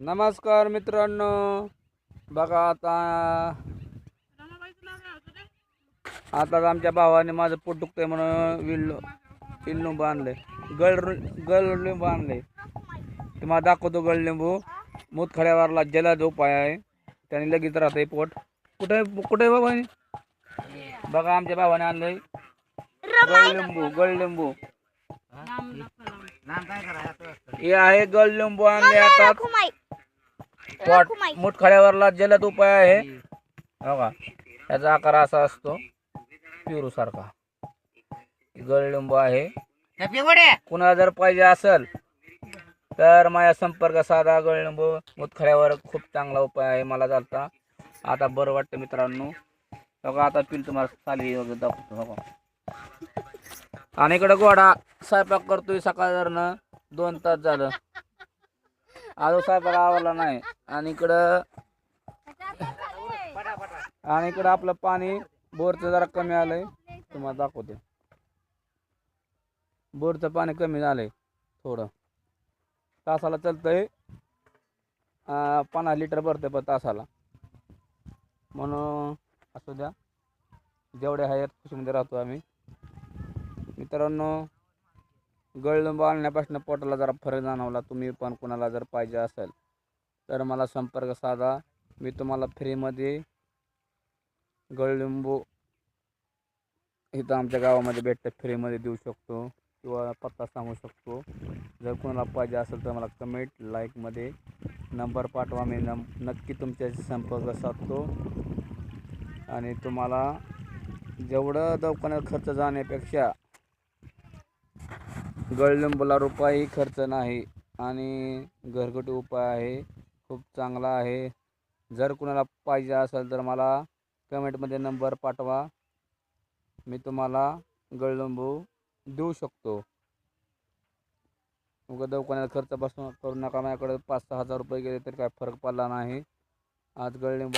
नमस्कार मित्रांनो. बघा आता आता आमच्या भावाने माझं पोट दुखतंय म्हणून विल्लू विल्लिंबू आणले गळ गळलिंबू आणले तुम्हाला दाखवतो गळलिंबू मुतखड्यावरला जलद उपाय आहे त्याने लगेच राहतंय पोट. कुठे कुठे बाबाने बघा आमच्या भावाने आणलंय गळलिंबू गळलिंबू हे आहे गळलिंबू आणले आता. पोट मुठखड्यावरला जलद उपाय आहे. बघा याचा आकार असा असतो. पिरू सारखा. गळलिंबू आहे. कुणाला जर पाहिजे असेल तर माझ्या संपर्क साधा गळलिंबू मुतखड्यावर खूप चांगला उपाय आहे मला चालता. आता बरं वाटतं मित्रांनो. बघा आता पिल तुम्हाला साली वगैरे दाखवतो. बघा आणि इकडं गोडा स्वयंपाक करतोय सकाळवरनं. दोन तास झालं. अजून स्वयंपाक आवडला नाही. आणि इकडं आणि इकडं आपलं पाणी बोरचं जरा कमी आलंय. तुम्हाला दाखवते. बोरचं पाणी कमी झालंय थोडं. तासाला चलतंय. पन्नास लिटर भरते पण तासाला. म्हणून असू द्या. जेवढे आहेत खुशीमध्ये राहतो आम्ही. मित्रांनो गळलिंबू आणण्यापासून पोटाला जरा फरक जाणवला तुम्ही पण कुणाला जर पाहिजे असेल तर मला संपर्क साधा. मी तुम्हाला फ्रीमध्ये गळलिंबू इथं आमच्या गावामध्ये भेटतं फ्रीमध्ये देऊ शकतो किंवा पत्ता सांगू शकतो. जर कोणाला पाहिजे असेल तर मला कमेंट लाईकमध्ये नंबर पाठवा. मी नम नक्की तुमच्याशी संपर्क साधतो. आणि तुम्हाला जेवढं दवाखान्यात खर्च जाण्यापेक्षा गळलिंबूला रुपयाही खर्च नाही आणि घरगुती उपाय आहे. खूप चांगला आहे. जर कुणाला पाहिजे असेल तर मला कमेंटमध्ये नंबर पाठवा. मी तुम्हाला गळलिंबू देऊ शकतो. उगा दवाखान्यात खर्च बसून करू नका. माझ्याकडे पाच सहा हजार रुपये गेले तरी काय फरक पडला नाही. आज गळलिंबू